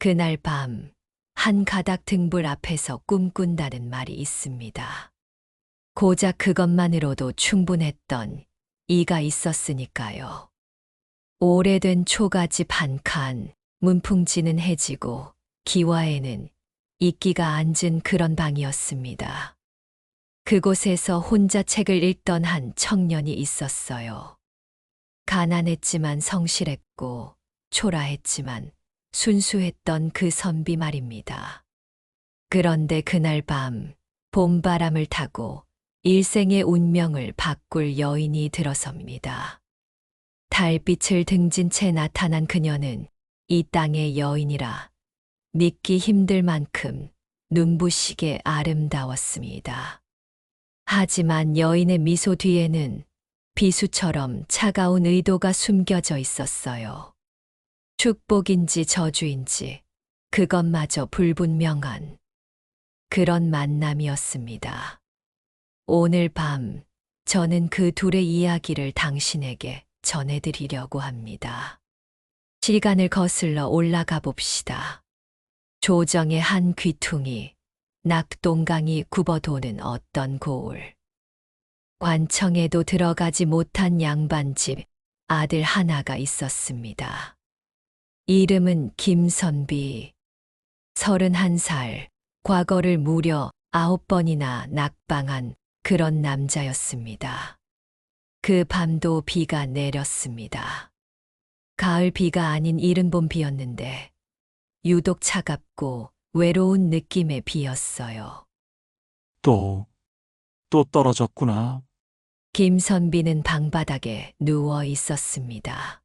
그날 밤, 한 가닥 등불 앞에서 꿈꾼다는 말이 있습니다. 고작 그것만으로도 충분했던 이가 있었으니까요. 오래된 초가집 한 칸, 문풍지는 해지고 기와에는 이끼가 앉은 그런 방이었습니다. 그곳에서 혼자 책을 읽던 한 청년이 있었어요. 가난했지만 성실했고 초라했지만 순수했던 그 선비 말입니다. 그런데 그날 밤 봄바람을 타고 일생의 운명을 바꿀 여인이 들어섭니다. 달빛을 등진 채 나타난 그녀는 이 땅의 여인이라 믿기 힘들 만큼 눈부시게 아름다웠습니다. 하지만 여인의 미소 뒤에는 비수처럼 차가운 의도가 숨겨져 있었어요. 축복인지 저주인지 그것마저 불분명한 그런 만남이었습니다. 오늘 밤 저는 그 둘의 이야기를 당신에게 전해드리려고 합니다. 시간을 거슬러 올라가 봅시다. 조정의 한 귀퉁이, 낙동강이 굽어도는 어떤 고을. 관청에도 들어가지 못한 양반집 아들 하나가 있었습니다. 이름은 김선비. 서른한 살, 과거를 무려 아홉 번이나 낙방한 그런 남자였습니다. 그 밤도 비가 내렸습니다. 가을 비가 아닌 이른 봄 비였는데 유독 차갑고 외로운 느낌의 비였어요. 또, 또 떨어졌구나. 김선비는 방바닥에 누워 있었습니다.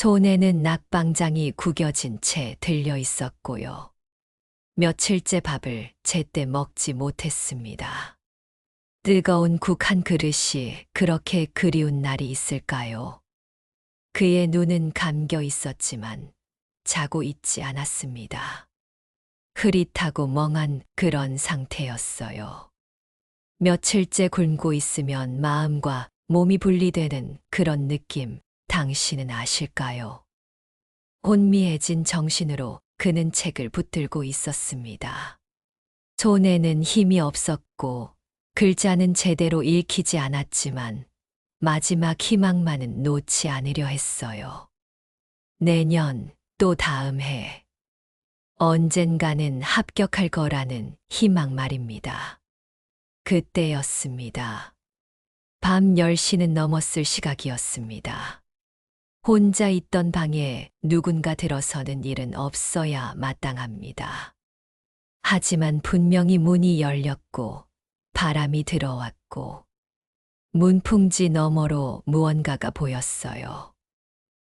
손에는 낙방장이 구겨진 채 들려 있었고요. 며칠째 밥을 제때 먹지 못했습니다. 뜨거운 국 한 그릇이 그렇게 그리운 날이 있을까요? 그의 눈은 감겨 있었지만 자고 있지 않았습니다. 흐릿하고 멍한 그런 상태였어요. 며칠째 굶고 있으면 마음과 몸이 분리되는 그런 느낌 당신은 아실까요? 혼미해진 정신으로 그는 책을 붙들고 있었습니다. 손에는 힘이 없었고 글자는 제대로 읽히지 않았지만 마지막 희망만은 놓지 않으려 했어요. 내년 또 다음 해 언젠가는 합격할 거라는 희망 말입니다. 그때였습니다. 밤 10시는 넘었을 시각이었습니다. 혼자 있던 방에 누군가 들어서는 일은 없어야 마땅합니다. 하지만 분명히 문이 열렸고 바람이 들어왔고 문풍지 너머로 무언가가 보였어요.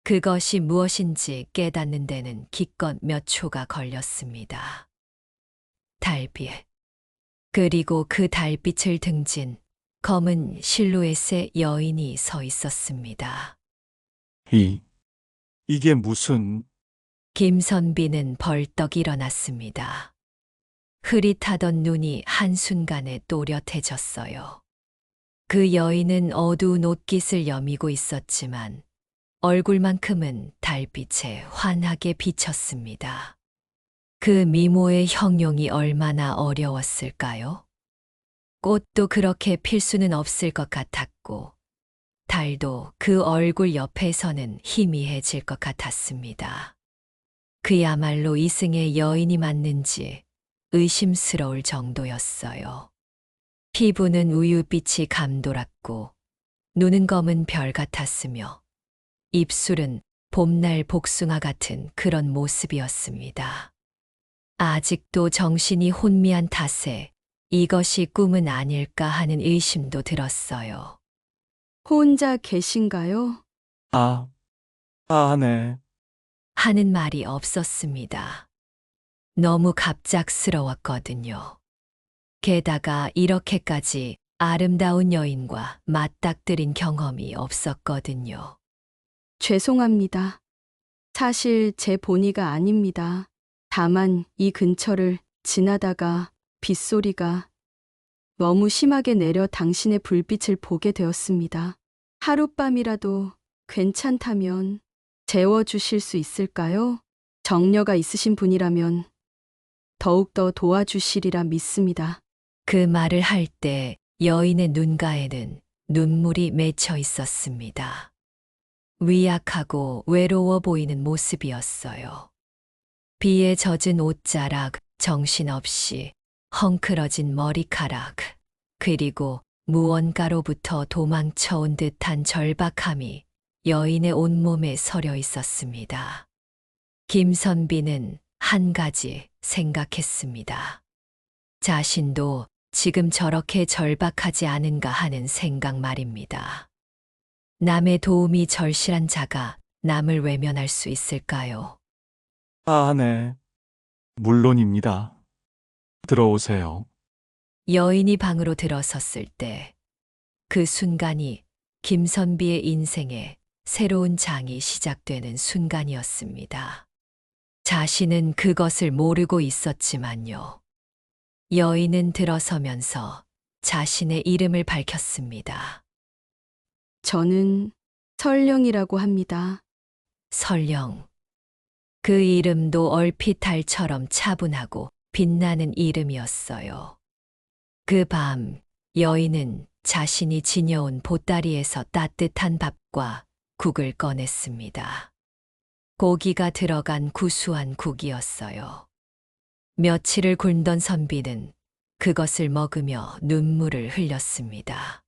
그것이 무엇인지 깨닫는 데는 기껏 몇 초가 걸렸습니다. 달빛. 그리고 그 달빛을 등진 검은 실루엣의 여인이 서 있었습니다. 이, 이게 무슨, 김선비는 벌떡 일어났습니다. 흐릿하던 눈이 한순간에 또렷해졌어요. 그 여인은 어두운 옷깃을 여미고 있었지만 얼굴만큼은 달빛에 환하게 비쳤습니다. 그 미모의 형용이 얼마나 어려웠을까요? 꽃도 그렇게 필 수는 없을 것 같았고, 달도 그 얼굴 옆에서는 희미해질 것 같았습니다. 그야말로 이승의 여인이 맞는지 의심스러울 정도였어요. 피부는 우유빛이 감돌았고, 눈은 검은 별 같았으며, 입술은 봄날 복숭아 같은 그런 모습이었습니다. 아직도 정신이 혼미한 탓에 이것이 꿈은 아닐까 하는 의심도 들었어요. 혼자 계신가요? 아, 아, 네. 하는 말이 없었습니다. 너무 갑작스러웠거든요. 게다가 이렇게까지 아름다운 여인과 맞닥뜨린 경험이 없었거든요. 죄송합니다. 사실 제 본의가 아닙니다. 다만 이 근처를 지나다가 빗소리가 너무 심하게 내려 당신의 불빛을 보게 되었습니다. 하룻밤이라도 괜찮다면 재워주실 수 있을까요? 정려가 있으신 분이라면 더욱더 도와주시리라 믿습니다. 그 말을 할 때 여인의 눈가에는 눈물이 맺혀 있었습니다. 위약하고 외로워 보이는 모습이었어요. 비에 젖은 옷자락, 정신없이 헝클어진 머리카락, 그리고 무언가로부터 도망쳐온 듯한 절박함이 여인의 온몸에 서려 있었습니다. 김선비는 한 가지 생각했습니다. 자신도 지금 저렇게 절박하지 않은가 하는 생각 말입니다. 남의 도움이 절실한 자가 남을 외면할 수 있을까요? 아, 네. 물론입니다. 들어오세요. 여인이 방으로 들어섰을 때 그 순간이 김선비의 인생에 새로운 장이 시작되는 순간이었습니다. 자신은 그것을 모르고 있었지만요. 여인은 들어서면서 자신의 이름을 밝혔습니다. 저는 설령이라고 합니다. 설령. 그 이름도 얼핏 달처럼 차분하고 빛나는 이름이었어요. 그 밤, 여인은 자신이 지녀온 보따리에서 따뜻한 밥과 국을 꺼냈습니다. 고기가 들어간 구수한 국이었어요. 며칠을 굶던 선비는 그것을 먹으며 눈물을 흘렸습니다.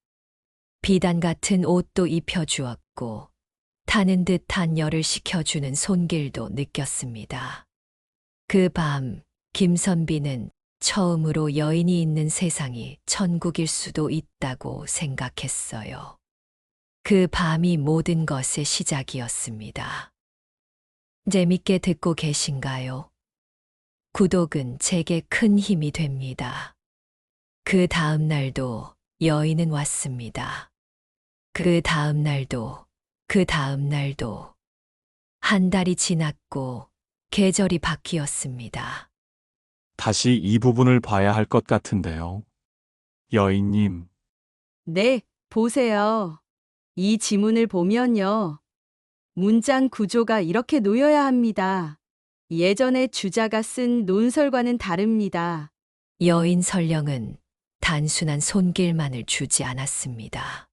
비단 같은 옷도 입혀주었고, 타는 듯한 열을 식혀주는 손길도 느꼈습니다. 그 밤, 김선비는 처음으로 여인이 있는 세상이 천국일 수도 있다고 생각했어요. 그 밤이 모든 것의 시작이었습니다. 재밌게 듣고 계신가요? 구독은 제게 큰 힘이 됩니다. 그 다음 날도 여인은 왔습니다. 그 다음 날도, 그 다음 날도. 한 달이 지났고 계절이 바뀌었습니다. 다시 이 부분을 봐야 할 것 같은데요. 여인님, 네, 보세요. 이 지문을 보면요. 문장 구조가 이렇게 놓여야 합니다. 예전에 주자가 쓴 논설과는 다릅니다. 여인 설령은 단순한 손길만을 주지 않았습니다.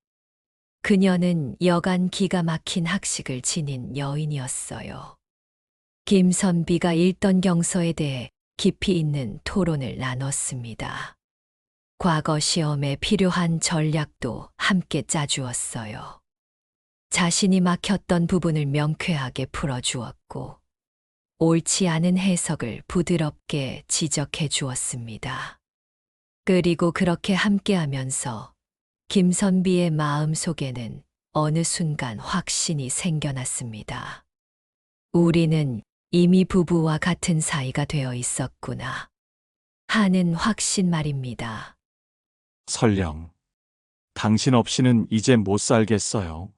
그녀는 여간 기가 막힌 학식을 지닌 여인이었어요. 김선비가 읽던 경서에 대해 깊이 있는 토론을 나눴습니다. 과거 시험에 필요한 전략도 함께 짜주었어요. 자신이 막혔던 부분을 명쾌하게 풀어주었고, 옳지 않은 해석을 부드럽게 지적해 주었습니다. 그리고 그렇게 함께 하면서 김선비의 마음 속에는 어느 순간 확신이 생겨났습니다. 우리는 이미 부부와 같은 사이가 되어 있었구나. 하는 확신 말입니다. 설령. 당신 없이는 이제 못 살겠어요.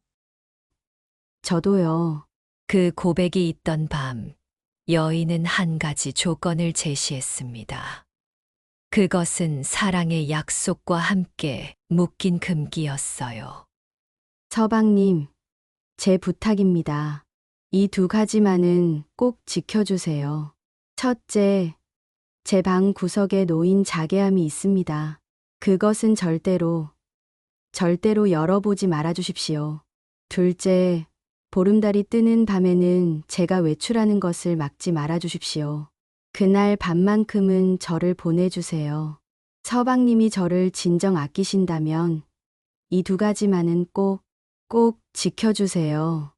저도요. 그 고백이 있던 밤, 여인은 한 가지 조건을 제시했습니다. 그것은 사랑의 약속과 함께 묶인 금기였어요. 서방님, 제 부탁입니다. 이 두 가지만은 꼭 지켜주세요. 첫째, 제 방 구석에 놓인 자개함이 있습니다. 그것은 절대로, 절대로 열어보지 말아주십시오. 둘째, 보름달이 뜨는 밤에는 제가 외출하는 것을 막지 말아주십시오. 그날 밤만큼은 저를 보내주세요. 서방님이 저를 진정 아끼신다면 이 두 가지만은 꼭, 꼭 지켜주세요.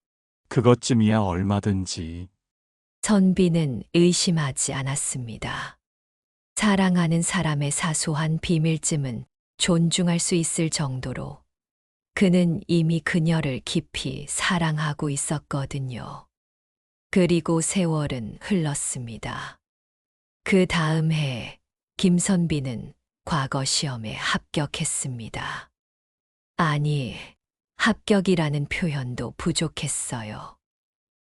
그것쯤이야 얼마든지. 선비는 의심하지 않았습니다. 사랑하는 사람의 사소한 비밀쯤은 존중할 수 있을 정도로 그는 이미 그녀를 깊이 사랑하고 있었거든요. 그리고 세월은 흘렀습니다. 그 다음 해 김선비는 과거 시험에 합격했습니다. 아니, 합격이라는 표현도 부족했어요.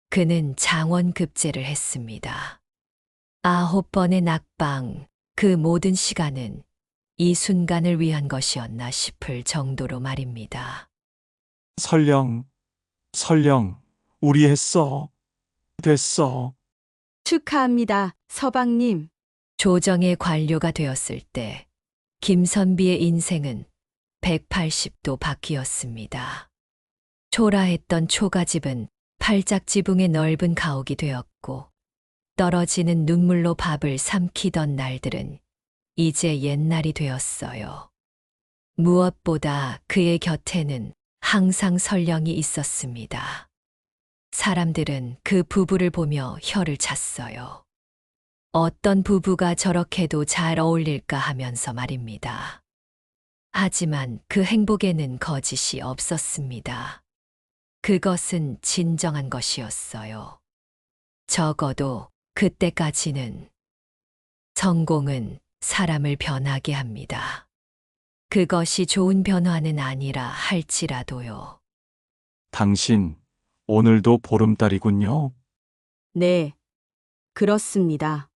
그는 장원급제를 했습니다. 아홉 번의 낙방, 그 모든 시간은 이 순간을 위한 것이었나 싶을 정도로 말입니다. 설령, 설령, 우리 했어. 됐어. 축하합니다, 서방님. 조정의 관료가 되었을 때 김선비의 인생은 180도 바뀌었습니다. 초라했던 초가집은 팔짝 지붕의 넓은 가옥이 되었고 떨어지는 눈물로 밥을 삼키던 날들은 이제 옛날이 되었어요. 무엇보다 그의 곁에는 항상 설령이 있었습니다. 사람들은 그 부부를 보며 혀를 찼어요. 어떤 부부가 저렇게도 잘 어울릴까 하면서 말입니다. 하지만 그 행복에는 거짓이 없었습니다. 그것은 진정한 것이었어요. 적어도 그때까지는 성공은 사람을 변하게 합니다. 그것이 좋은 변화는 아니라 할지라도요. 당신, 오늘도 보름달이군요. 네. 그렇습니다.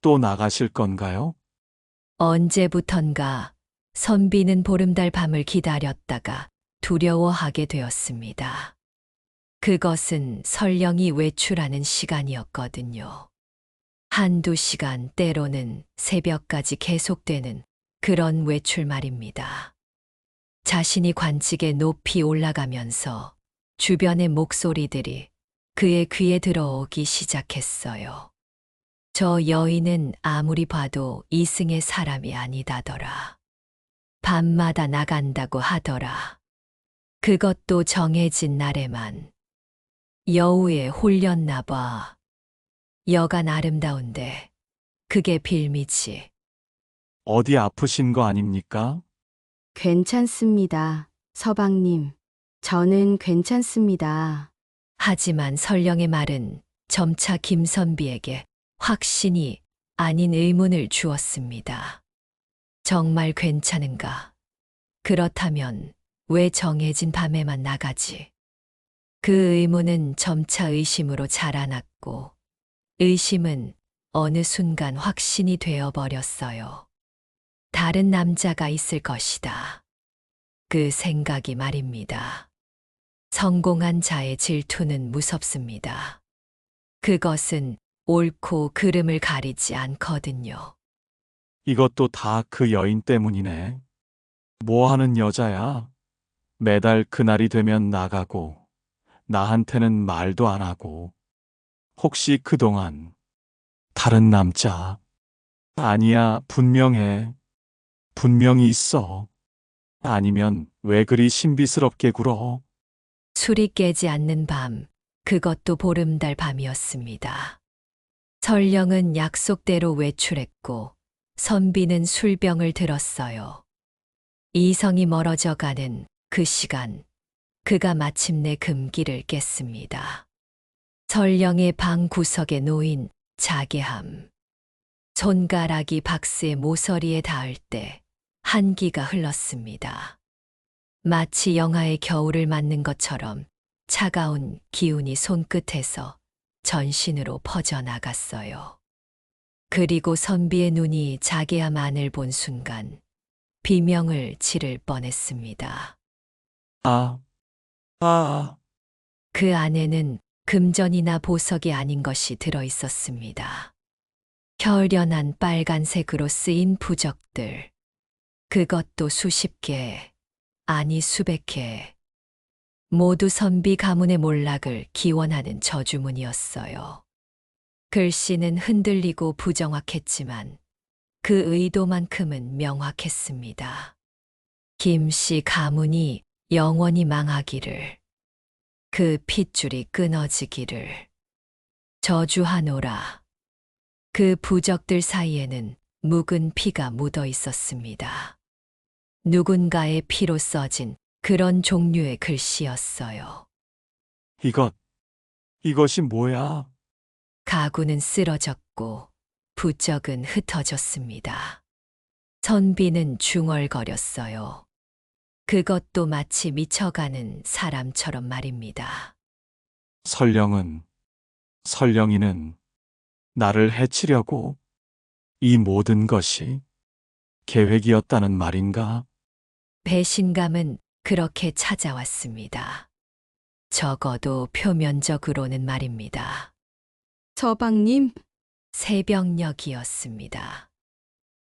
또 나가실 건가요? 언제부턴가 선비는 보름달 밤을 기다렸다가 두려워하게 되었습니다. 그것은 설령이 외출하는 시간이었거든요. 한두 시간 때로는 새벽까지 계속되는 그런 외출 말입니다. 자신이 관직에 높이 올라가면서 주변의 목소리들이 그의 귀에 들어오기 시작했어요. 저 여인은 아무리 봐도 이승의 사람이 아니다더라. 밤마다 나간다고 하더라. 그것도 정해진 날에만. 여우에 홀렸나 봐. 여간 아름다운데 그게 빌미지. 어디 아프신 거 아닙니까? 괜찮습니다, 서방님. 저는 괜찮습니다. 하지만 설령의 말은 점차 김선비에게 확신이 아닌 의문을 주었습니다. 정말 괜찮은가? 그렇다면 왜 정해진 밤에만 나가지? 그 의문은 점차 의심으로 자라났고, 의심은 어느 순간 확신이 되어버렸어요. 다른 남자가 있을 것이다. 그 생각이 말입니다. 성공한 자의 질투는 무섭습니다. 그것은 옳고 그름을 가리지 않거든요. 이것도 다 그 여인 때문이네. 뭐 하는 여자야? 매달 그날이 되면 나가고, 나한테는 말도 안 하고. 혹시 그동안 다른 남자? 아니야, 분명해. 분명히 있어. 아니면 왜 그리 신비스럽게 굴어? 술이 깨지 않는 밤, 그것도 보름달 밤이었습니다. 설령은 약속대로 외출했고, 선비는 술병을 들었어요. 이성이 멀어져 가는 그 시간, 그가 마침내 금기를 깼습니다. 설령의 방 구석에 놓인 자개함. 손가락이 박스의 모서리에 닿을 때 한기가 흘렀습니다. 마치 영하의 겨울을 맞는 것처럼 차가운 기운이 손끝에서 전신으로 퍼져나갔어요. 그리고 선비의 눈이 자기야 안을 본 순간 비명을 지를 뻔했습니다. 아, 아, 그 안에는 금전이나 보석이 아닌 것이 들어 있었습니다. 결연한 빨간색으로 쓰인 부적들. 그것도 수십 개, 아니 수백 개. 모두 선비 가문의 몰락을 기원하는 저주문이었어요. 글씨는 흔들리고 부정확했지만 그 의도만큼은 명확했습니다. 김 씨 가문이 영원히 망하기를, 그 핏줄이 끊어지기를, 저주하노라. 그 부적들 사이에는 묵은 피가 묻어 있었습니다. 누군가의 피로 써진 그런 종류의 글씨였어요. 이것, 이것이 뭐야? 가구는 쓰러졌고 부적은 흩어졌습니다. 선비는 중얼거렸어요. 그것도 마치 미쳐가는 사람처럼 말입니다. 설령은, 설령이는 나를 해치려고 이 모든 것이 계획이었다는 말인가? 배신감은 그렇게 찾아왔습니다. 적어도 표면적으로는 말입니다. 서방님, 새벽녘이었습니다.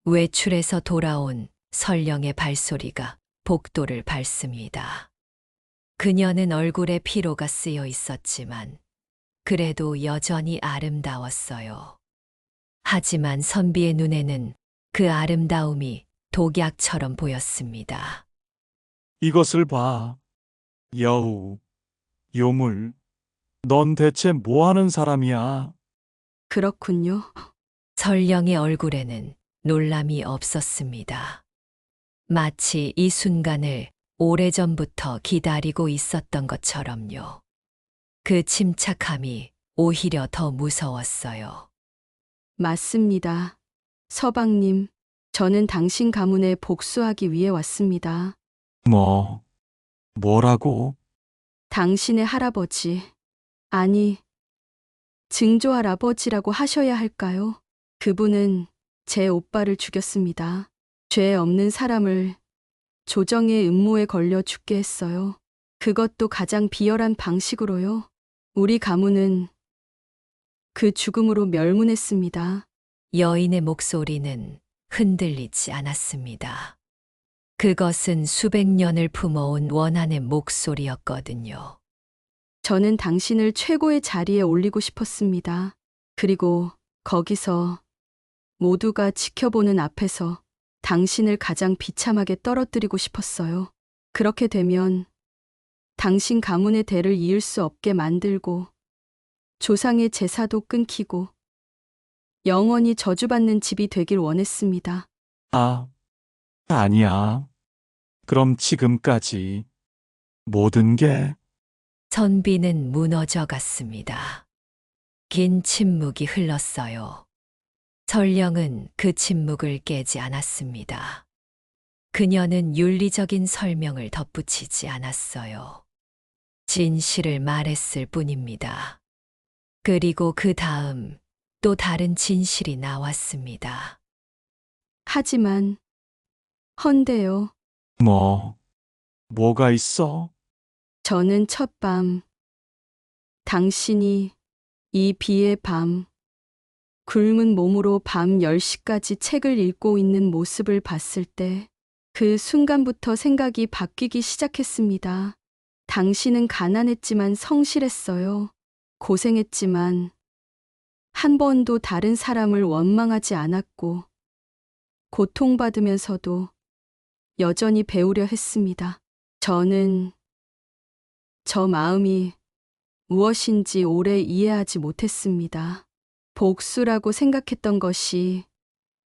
외출에서 돌아온 설령의 발소리가 복도를 밟습니다. 그녀는 얼굴에 피로가 쓰여 있었지만 그래도 여전히 아름다웠어요. 하지만 선비의 눈에는 그 아름다움이 독약처럼 보였습니다. 이것을 봐. 여우, 요물, 넌 대체 뭐 하는 사람이야? 그렇군요. 설령의 얼굴에는 놀람이 없었습니다. 마치 이 순간을 오래전부터 기다리고 있었던 것처럼요. 그 침착함이 오히려 더 무서웠어요. 맞습니다. 서방님, 저는 당신 가문에 복수하기 위해 왔습니다. 뭐, 뭐라고? 당신의 할아버지, 아니, 증조할아버지라고 하셔야 할까요? 그분은 제 오빠를 죽였습니다. 죄 없는 사람을 조정의 음모에 걸려 죽게 했어요. 그것도 가장 비열한 방식으로요. 우리 가문은 그 죽음으로 멸문했습니다. 여인의 목소리는 흔들리지 않았습니다. 그것은 수백 년을 품어온 원한의 목소리였거든요. 저는 당신을 최고의 자리에 올리고 싶었습니다. 그리고 거기서 모두가 지켜보는 앞에서 당신을 가장 비참하게 떨어뜨리고 싶었어요. 그렇게 되면 당신 가문의 대를 이을 수 없게 만들고 조상의 제사도 끊기고 영원히 저주받는 집이 되길 원했습니다. 아, 아니야. 그럼 지금까지 모든 게 선비는 무너져 갔습니다. 긴 침묵이 흘렀어요. 설령은 그 침묵을 깨지 않았습니다. 그녀는 윤리적인 설명을 덧붙이지 않았어요. 진실을 말했을 뿐입니다. 그리고 그 다음 또 다른 진실이 나왔습니다. 하지만 헌데요. 뭐, 뭐가 있어? 저는 첫밤 당신이 이 비의 밤 굶은 몸으로 밤 10시까지 책을 읽고 있는 모습을 봤을 때 그 순간부터 생각이 바뀌기 시작했습니다. 당신은 가난했지만 성실했어요. 고생했지만 한 번도 다른 사람을 원망하지 않았고 고통받으면서도 여전히 배우려 했습니다. 저는 저 마음이 무엇인지 오래 이해하지 못했습니다. 복수라고 생각했던 것이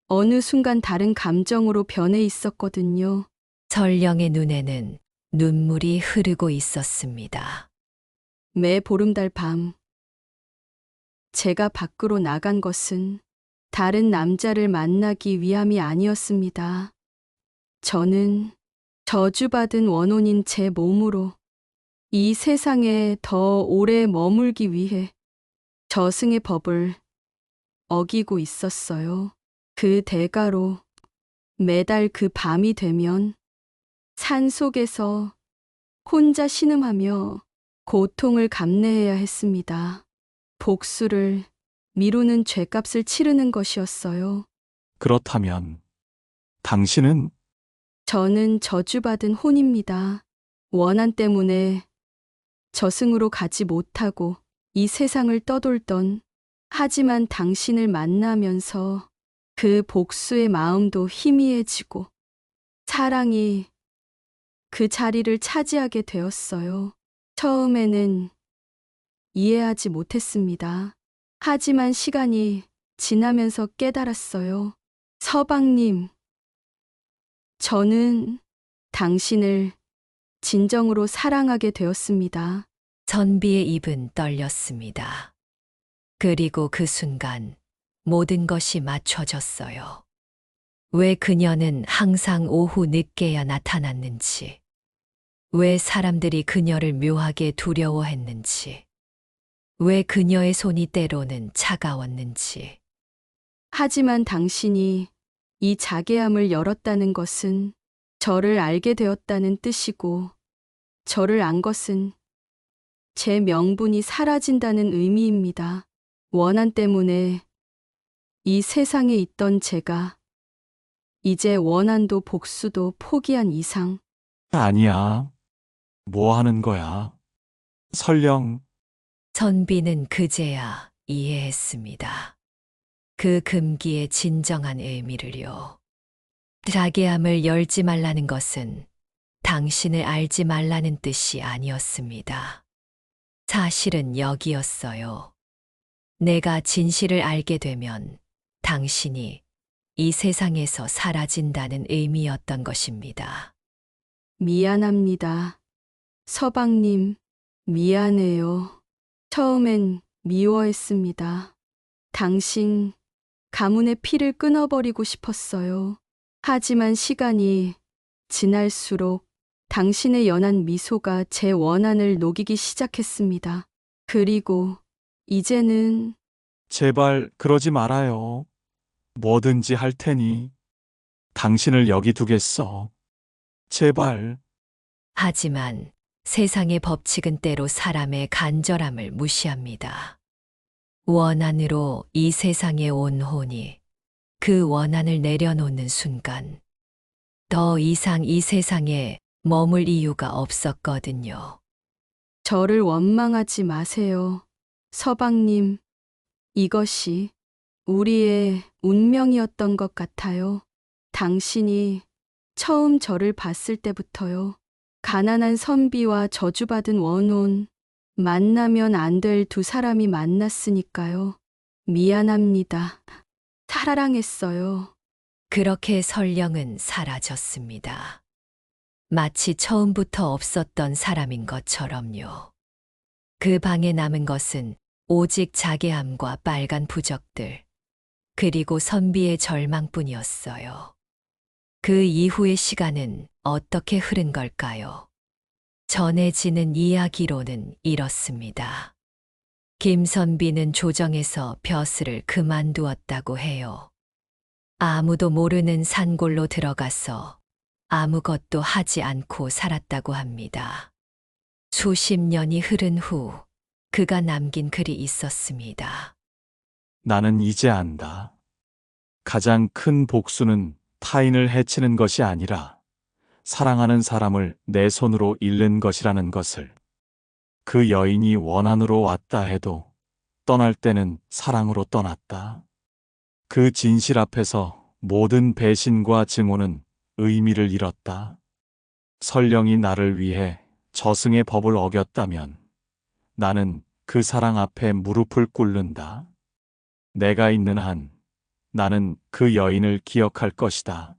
어느 순간 다른 감정으로 변해 있었거든요. 설령의 눈에는 눈물이 흐르고 있었습니다. 매 보름달 밤, 제가 밖으로 나간 것은 다른 남자를 만나기 위함이 아니었습니다. 저는 저주받은 원혼인 제 몸으로 이 세상에 더 오래 머물기 위해 저승의 법을 어기고 있었어요. 그 대가로 매달 그 밤이 되면 산 속에서 혼자 신음하며 고통을 감내해야 했습니다. 복수를 미루는 죄값을 치르는 것이었어요. 그렇다면 당신은 저는 저주받은 혼입니다. 원한 때문에 저승으로 가지 못하고 이 세상을 떠돌던 하지만 당신을 만나면서 그 복수의 마음도 희미해지고 사랑이 그 자리를 차지하게 되었어요. 처음에는 이해하지 못했습니다. 하지만 시간이 지나면서 깨달았어요. 서방님, 저는 당신을 진정으로 사랑하게 되었습니다. 선비의 입은 떨렸습니다. 그리고 그 순간 모든 것이 맞춰졌어요. 왜 그녀는 항상 오후 늦게야 나타났는지, 왜 사람들이 그녀를 묘하게 두려워했는지, 왜 그녀의 손이 때로는 차가웠는지, 하지만 당신이 이 자개함을 열었다는 것은 저를 알게 되었다는 뜻이고, 저를 안 것은 제 명분이 사라진다는 의미입니다. 원한 때문에 이 세상에 있던 제가 이제 원한도 복수도 포기한 이상 아니야. 뭐 하는 거야? 설령 선비는 그제야 이해했습니다. 그 금기의 진정한 의미를요. 자기함을 열지 말라는 것은 당신을 알지 말라는 뜻이 아니었습니다. 사실은 여기였어요. 내가 진실을 알게 되면 당신이 이 세상에서 사라진다는 의미였던 것입니다. 미안합니다. 서방님, 미안해요. 처음엔 미워했습니다. 당신 가문의 피를 끊어버리고 싶었어요. 하지만 시간이 지날수록 당신의 연한 미소가 제 원한을 녹이기 시작했습니다. 그리고 이제는 제발 그러지 말아요. 뭐든지 할 테니 당신을 여기 두겠어. 제발. 하지만 세상의 법칙은 때로 사람의 간절함을 무시합니다. 원한으로 이 세상에 온 혼이 그 원한을 내려놓는 순간 더 이상 이 세상에 머물 이유가 없었거든요. 저를 원망하지 마세요. 서방님, 이것이 우리의 운명이었던 것 같아요. 당신이 처음 저를 봤을 때부터요. 가난한 선비와 저주받은 원혼, 만나면 안 될 두 사람이 만났으니까요. 미안합니다. 사랑했어요. 그렇게 설령은 사라졌습니다. 마치 처음부터 없었던 사람인 것처럼요. 그 방에 남은 것은 오직 자괴함과 빨간 부적들, 그리고 선비의 절망뿐이었어요. 그 이후의 시간은 어떻게 흐른 걸까요? 전해지는 이야기로는 이렇습니다. 김선비는 조정에서 벼슬을 그만두었다고 해요. 아무도 모르는 산골로 들어가서 아무것도 하지 않고 살았다고 합니다. 수십 년이 흐른 후 그가 남긴 글이 있었습니다. 나는 이제 안다. 가장 큰 복수는 타인을 해치는 것이 아니라 사랑하는 사람을 내 손으로 잃는 것이라는 것을. 그 여인이 원한으로 왔다 해도 떠날 때는 사랑으로 떠났다. 그 진실 앞에서 모든 배신과 증오는 의미를 잃었다. 설령이 나를 위해 저승의 법을 어겼다면 나는 그 사랑 앞에 무릎을 꿇는다. 내가 있는 한 나는 그 여인을 기억할 것이다.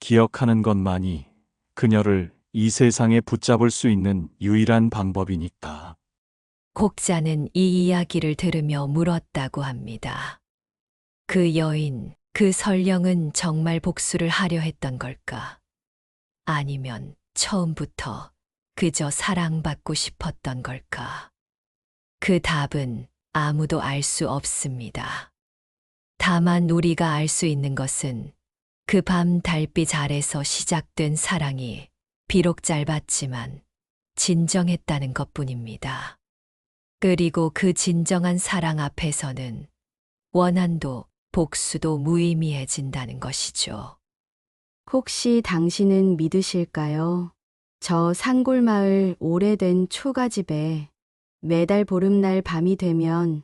기억하는 것만이 그녀를 이 세상에 붙잡을 수 있는 유일한 방법이니까. 곡자는 이 이야기를 들으며 물었다고 합니다. 그 여인, 그 설령은 정말 복수를 하려 했던 걸까? 아니면 처음부터 그저 사랑받고 싶었던 걸까? 그 답은 아무도 알 수 없습니다. 다만 우리가 알 수 있는 것은 그 밤 달빛 아래서 시작된 사랑이 비록 짧았지만 진정했다는 것 뿐입니다. 그리고 그 진정한 사랑 앞에서는 원한도 복수도 무의미해진다는 것이죠. 혹시 당신은 믿으실까요? 저 산골마을 오래된 초가집에 매달 보름날 밤이 되면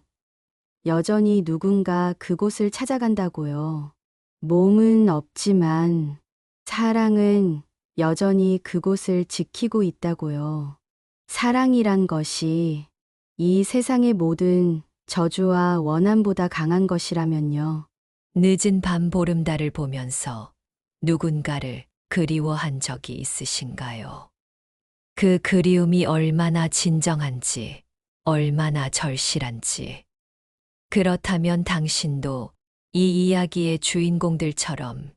여전히 누군가 그곳을 찾아간다고요. 몸은 없지만 사랑은 여전히 그곳을 지키고 있다고요. 사랑이란 것이 이 세상의 모든 저주와 원한보다 강한 것이라면요. 늦은 밤 보름달을 보면서 누군가를 그리워한 적이 있으신가요? 그 그리움이 얼마나 진정한지, 얼마나 절실한지. 그렇다면 당신도 이 이야기의 주인공들처럼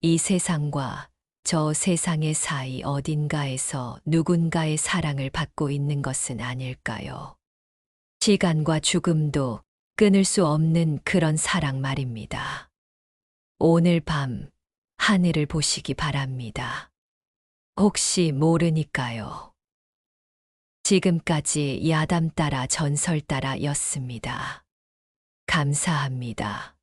이 세상과 저 세상의 사이 어딘가에서 누군가의 사랑을 받고 있는 것은 아닐까요? 시간과 죽음도 끊을 수 없는 그런 사랑 말입니다. 오늘 밤 하늘을 보시기 바랍니다. 혹시 모르니까요. 지금까지 야담 따라 전설 따라 였습니다. 감사합니다.